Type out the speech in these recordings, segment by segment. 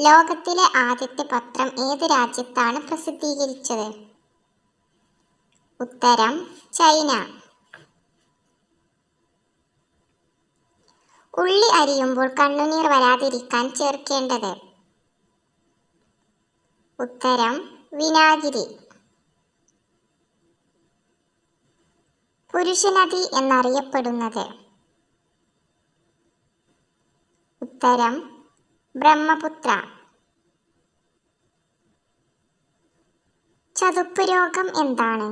ലോകത്തിലെ ആദ്യത്തെ പത്രം ഏത് രാജ്യത്താണ് പ്രസിദ്ധീകരിച്ചത്? ഉത്തരം ചൈന. ഉള്ളി അരിയുമ്പോൾ കണ്ണുനീർ വരാതിരിക്കാൻ ചേർക്കേണ്ടത്? ഉത്തരം വിനാഗിരി. പുരുഷനദി എന്നറിയപ്പെടുന്നത്? ഉത്തരം ബ്രഹ്മപുത്ര. ചതുപ്പ് രോഗം എന്താണ്?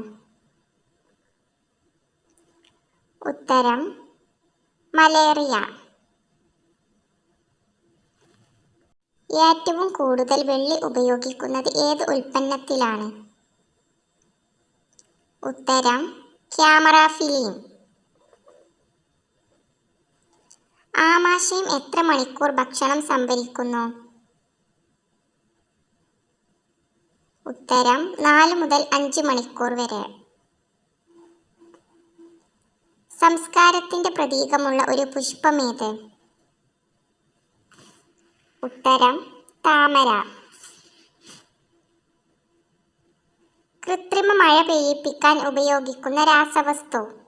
ഉത്തരം മലേറിയ. ഏറ്റവും കൂടുതൽ വെള്ളി ഉപയോഗിക്കുന്നത് ഏത് ഉൽപ്പന്നത്തിലാണ്? ഉത്തരം ക്യാമറ ഫിലിം. ആമാശയം എത്ര മണിക്കൂർ ഭക്ഷണം സംഭരിക്കുന്നു? ഉത്തരം നാല് മുതൽ അഞ്ച് മണിക്കൂർ വരെ. സംസ്കാരത്തിന്റെ പ്രതീകമുള്ള ഒരു പുഷ്പമേത്? ഉത്തരം താമര. കൃത്രിമ മഴ പെയ്യിപ്പിക്കാൻ ഉപയോഗിക്കുന്ന രാസവസ്തു.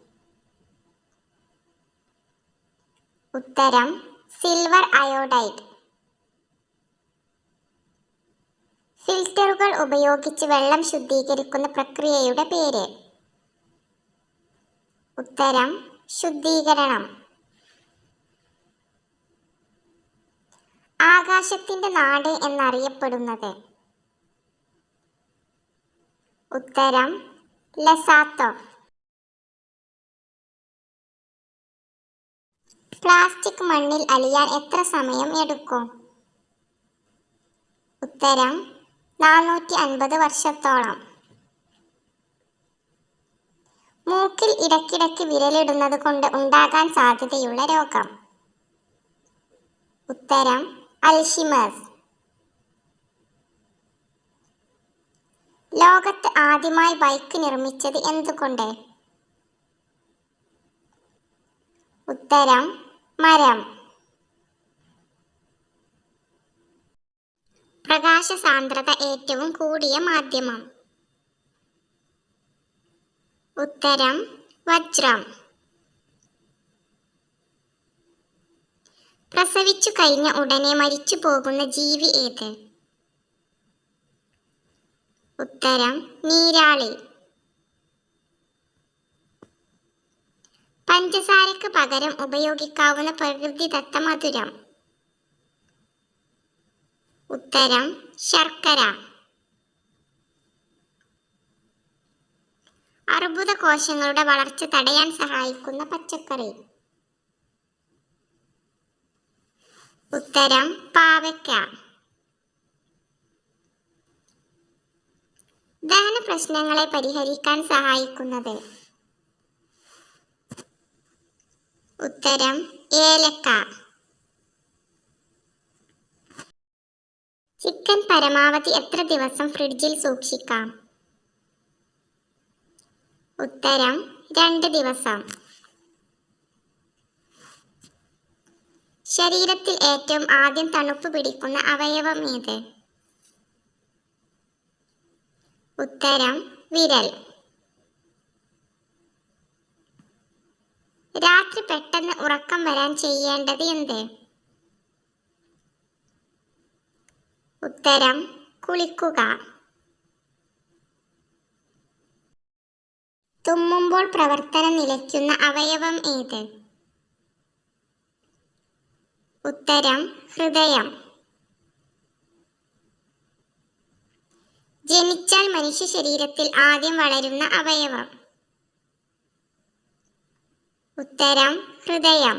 ഉത്തരം സിൽവർ അയോഡൈഡ് ഫിൽറ്ററുകൾ ഉപയോഗിച്ച് വെള്ളം ശുദ്ധീകരിക്കുന്ന പ്രക്രിയയുടെ പേര്. ഉത്തരം ശുദ്ധീകരണം. ആകാശത്തിന്റെ നാട് എന്നറിയപ്പെടുന്നത്. ഉത്തരം ലസാത്തോ. പ്ലാസ്റ്റിക് മണ്ണിൽ അലിയാൻ എത്ര സമയം എടുക്കും? ഉത്തരം നാനൂറ്റി അൻപത് വർഷത്തോളം. മൂക്കിൽ ഇടയ്ക്കിടയ്ക്ക് വിരലിടുന്നത് കൊണ്ട് ഉണ്ടാകാൻ സാധ്യതയുള്ള രോഗം. ഉത്തരം അൽഷിമേഴ്സ്. ലോകത്ത് ആദ്യമായി ബൈക്ക് നിർമ്മിച്ചത് എന്തുകൊണ്ട്? ഉത്തരം മരം. പ്രകാശ സാന്ദ്രത ഏറ്റവും കൂടിയ മാധ്യമം. ഉത്തരം വജ്രം. പ്രസവിച്ചു കഴിഞ്ഞ ഉടനെ മരിച്ചു പോകുന്ന ജീവി ഏത്? ഉത്തരം നീരാളി. പഞ്ചസാരക്ക് പകരം ഉപയോഗിക്കാവുന്ന പ്രകൃതിദത്ത മധുരം ഉത്തരം ശർക്കര. അർബുദ കോശങ്ങളുടെ വളർച്ച തടയാൻ സഹായിക്കുന്ന പച്ചക്കറി. ഉത്തരം പാവയ്ക്ക. ദഹന പ്രശ്നങ്ങളെ പരിഹരിക്കാൻ സഹായിക്കുന്നത്. ഉത്തരം ഏലക്ക. ചിക്കൻ പരമാവധി എത്ര ദിവസം ഫ്രിഡ്ജിൽ സൂക്ഷിക്കാം? ഉത്തരം രണ്ട് ദിവസം. ശരീരത്തിൽ ഏറ്റവും ആദ്യം തണുപ്പ് പിടിക്കുന്ന അവയവം ഏത്? ഉത്തരം വിരൽ. രാത്രി പെട്ടെന്ന് ഉറക്കം വരാൻ ചെയ്യേണ്ടത് എന്ത്? ഉത്തരം കുളിക്കുക. തുമ്മുമ്പോൾ പ്രവർത്തനം നിലയ്ക്കുന്ന അവയവം ഏത്? ഉത്തരം ഹൃദയം. ജനിച്ചാൽ മനുഷ്യ ശരീരത്തിൽ ആദ്യം വളരുന്ന അവയവം. ഉത്തരം ഹൃദയം.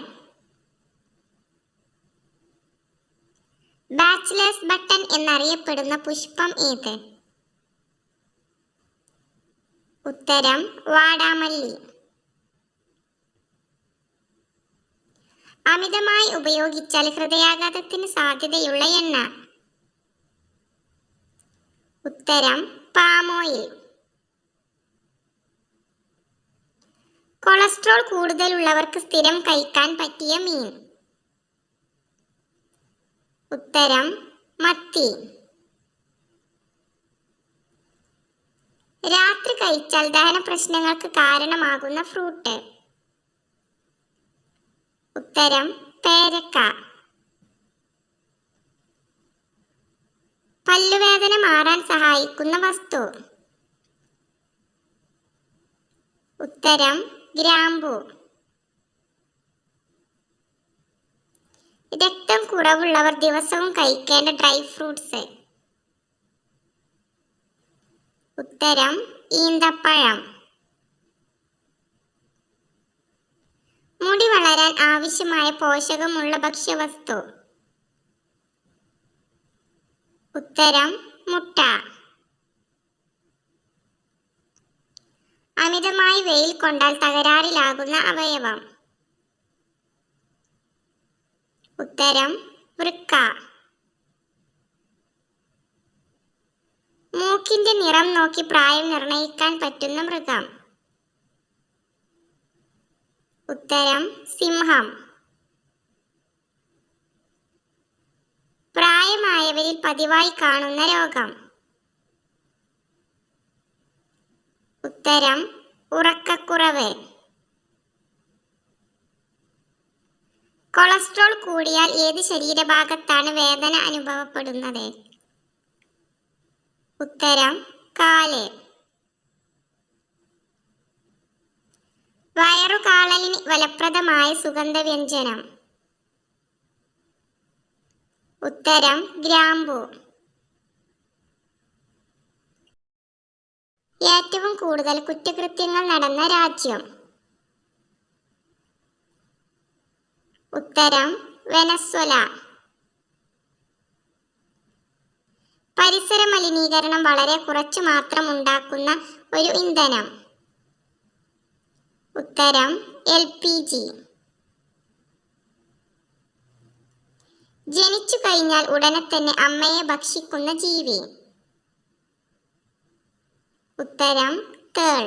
ബാച്ചിലേഴ്സ് ബട്ടൺ എന്നറിയപ്പെടുന്ന പുഷ്പം ഏത്? ഉത്തരം വാടാമല്ലി. അമിതമായി ഉപയോഗിച്ചാൽ ഹൃദയാഘാതത്തിന് സാധ്യതയുള്ള എണ്ണ. ഉത്തരം പാമോയിൽ. കൊളസ്ട്രോൾ കൂടുതലുള്ളവർക്ക് സ്ഥിരം കഴിക്കാൻ പറ്റിയ മീൻ. ഉത്തരം മത്തി. രാത്രി കഴിച്ചാൽ ദഹന പ്രശ്നങ്ങൾക്ക് കാരണമാകുന്ന ഫ്രൂട്ട്. ഉത്തരം പേരക്ക. പല്ലുവേദന മാറാൻ സഹായിക്കുന്ന വസ്തു. ഉത്തരം ഗ്രാമ്പു. രക്തം കുറവുള്ളവർ ദിവസവും കഴിക്കേണ്ട ഡ്രൈ ഫ്രൂട്ട്സ്. ഉത്തരം ഈന്തപ്പഴം. മുടി വളരാൻ ആവശ്യമായ പോഷകമുള്ള ഭക്ഷ്യവസ്തു. ഉത്തരം മുട്ട. അമിതമായി വെയിൽ കൊണ്ടാൽ തകരാറിലാകുന്ന അവയവം. ഉത്തരം വൃക്ക. മൂക്കിന്റെ നിറം നോക്കി പ്രായം നിർണയിക്കാൻ പറ്റുന്ന മൃഗം. ഉത്തരം സിംഹം. പ്രായമായവരിൽ പതിവായി കാണുന്ന രോഗം. ഉത്തരം ഉറക്കക്കുറവ്. കൊളസ്ട്രോൾ കൂടിയാൽ ഏത് ശരീരഭാഗത്താണ് വേദന അനുഭവപ്പെടുന്നത്? ഉത്തരം കാൽ. വയറുകാളലിന് ഫലപ്രദമായ സുഗന്ധവ്യഞ്ജനം. ഉത്തരം ഗ്രാമ്പു. ഏറ്റവും കൂടുതൽ കുറ്റകൃത്യങ്ങൾ നടന്ന രാജ്യം. ഉത്തരം വെനസ്വല. പരിസര മലിനീകരണം വളരെ കുറച്ച് മാത്രം ഉണ്ടാക്കുന്ന ഒരു ഇന്ധനം. ഉത്തരം എൽ പി ജി. ജനിച്ചു കഴിഞ്ഞാൽ ഉടനെ തന്നെ അമ്മയെ ഭക്ഷിക്കുന്ന ജീവി. ഉത്തരം കേൾ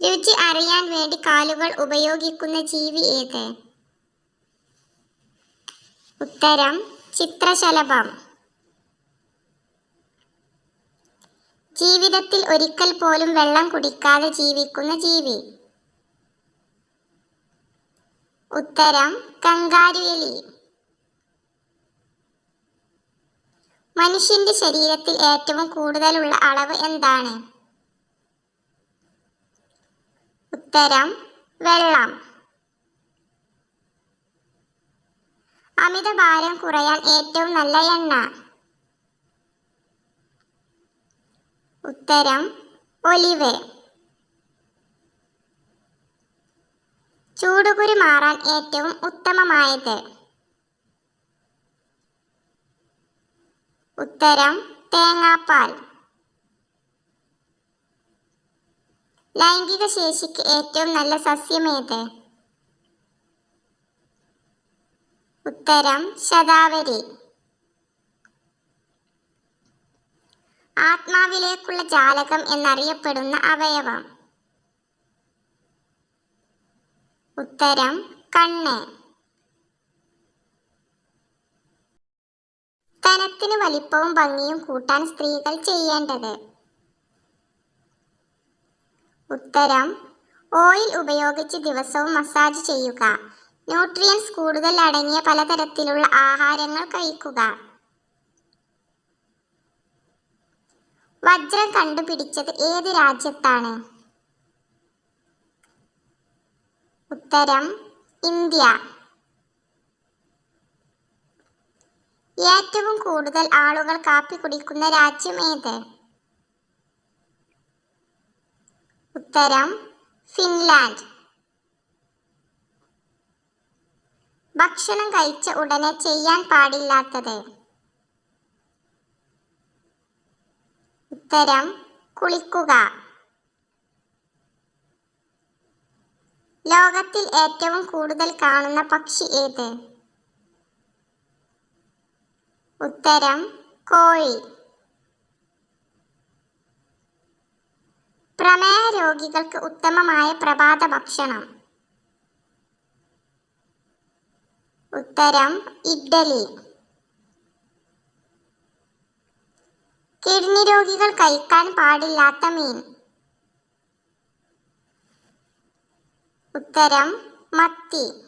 രുചി അറിയാൻ വേണ്ടി കാലുകൾ ഉപയോഗിക്കുന്ന ജീവി ഏത്? ഉത്തരം ചിത്രശലഭം. ജീവിതത്തിൽ ഒരിക്കൽ പോലും വെള്ളം കുടിക്കാതെ ജീവിക്കുന്ന ജീവി. ഉത്തരം കങ്കാരുഎലി മനുഷ്യന്റെ ശരീരത്തിൽ ഏറ്റവും കൂടുതലുള്ള അളവ് എന്താണ്? ഉത്തരം വെള്ളം. അമിത ഭാരം കുറയാൻ ഏറ്റവും നല്ല എണ്ണ. ഉത്തരം ഒലിവ്. ചൂടുകുരു മാറാൻ ഏറ്റവും ഉത്തമമായത്. ഉത്തരം തേങ്ങാപ്പാൽ. ലൈംഗിക ശേഷിക്ക് ഏറ്റവും നല്ല സസ്യമേത് ഉത്തരം ശതാവരി. ആത്മാവിലേക്കുള്ള ജാലകം എന്നറിയപ്പെടുന്ന അവയവം. ഉത്തരം കണ്ണ്. സ്തനത്തിന് വലിപ്പവും ഭംഗിയും കൂട്ടാൻ സ്ത്രീകൾ ചെയ്യേണ്ടത്. ഉത്തരം ഓയിൽ ഉപയോഗിച്ച് ദിവസവും മസാജ് ചെയ്യുക. ന്യൂട്രിയൻസ് കൂടുതൽ അടങ്ങിയ പലതരത്തിലുള്ള ആഹാരങ്ങൾ കഴിക്കുക. വജ്രം കണ്ടുപിടിച്ചത് ഏത് രാജ്യത്താണ്? ഉത്തരം ഇന്ത്യ. ഏറ്റവും കൂടുതൽ ആളുകൾ കാപ്പി കുടിക്കുന്ന രാജ്യം ഏത്? ഉത്തരം ഫിൻലാൻഡ്. ഭക്ഷണം കഴിച്ച ഉടനെ ചെയ്യാൻ പാടില്ലാത്തത്. ഉത്തരം കുളിക്കുക. ലോകത്തിൽ ഏറ്റവും കൂടുതൽ കാണുന്ന പക്ഷി ഏത്? ഉത്തരം കോഴി. പ്രമേഹ രോഗികൾക്ക് ഉത്തമമായ പ്രഭാത ഭക്ഷണം. ഉത്തരം ഇഡ്ഡലി. കിഡ്നി രോഗികൾ കഴിക്കാൻ പാടില്ലാത്ത മീൻ. ഉത്തരം മത്തി.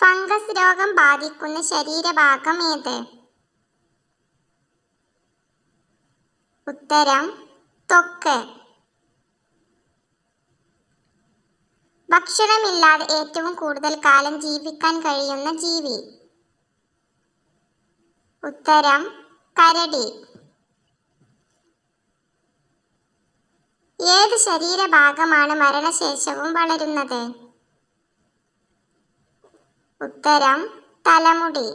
ഫംഗസ് രോഗം ബാധിക്കുന്ന ശരീരഭാഗം ഏത്? ഉത്തരം തൊക്ക്. ഭക്ഷണമില്ലാതെ ഏറ്റവും കൂടുതൽ കാലം ജീവിക്കാൻ കഴിയുന്ന ജീവി? ഉത്തരം കരടി. ഏത് ശരീരഭാഗമാണ് മരണശേഷവും വളരുന്നത്? ഉത്തരം തലമുടി.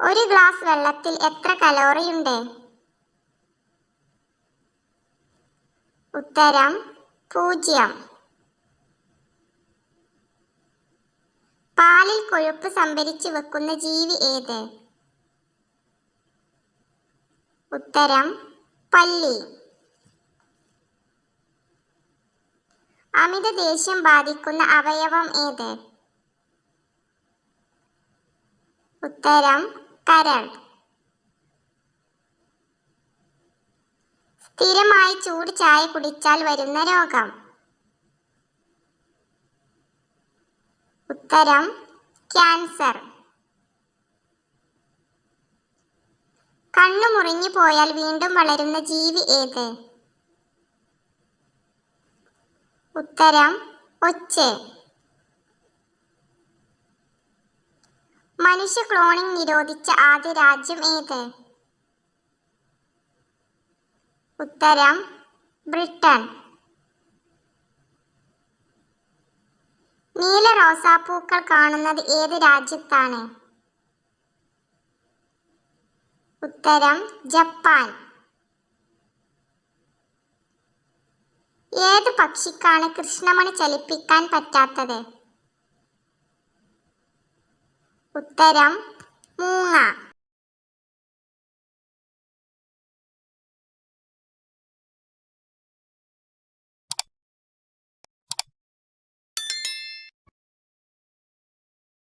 ഒരു ഗ്ലാസ് വെള്ളത്തിൽ എത്ര കലോറിയുണ്ട് ഉത്തരം പൂജ്യം. പാലിൽ കൊഴുപ്പ് സംഭരിച്ചു വെക്കുന്ന ജീവി ഏത്? ഉത്തരം പല്ലി. അമിത ദേഷ്യം ബാധിക്കുന്ന അവയവം ഏത്? ഉത്തരം കരൾ. സ്ഥിരമായി ചൂട് ചായ കുടിച്ചാൽ വരുന്ന രോഗം. ഉത്തരം ക്യാൻസർ. കണ്ണു മുറിഞ്ഞു പോയാൽ വീണ്ടും വളരുന്ന ജീവി ഏത്? ഉത്തരം ഒച്ച. മനുഷ്യ ക്ലോണിംഗ് നിരോധിച്ച ആദ്യ രാജ്യം ഏത്? ഉത്തരം ബ്രിട്ടൻ. നീല റോസാപ്പൂക്കൾ കാണുന്നത് ഏത് രാജ്യത്താണ്? ഉത്തരം ജപ്പാൻ. ഏത് പക്ഷിക്കാണ് കൃഷ്ണമണി ചലിപ്പിക്കാൻ പറ്റാത്തത്? ഉത്തരം മൂങ്ങ.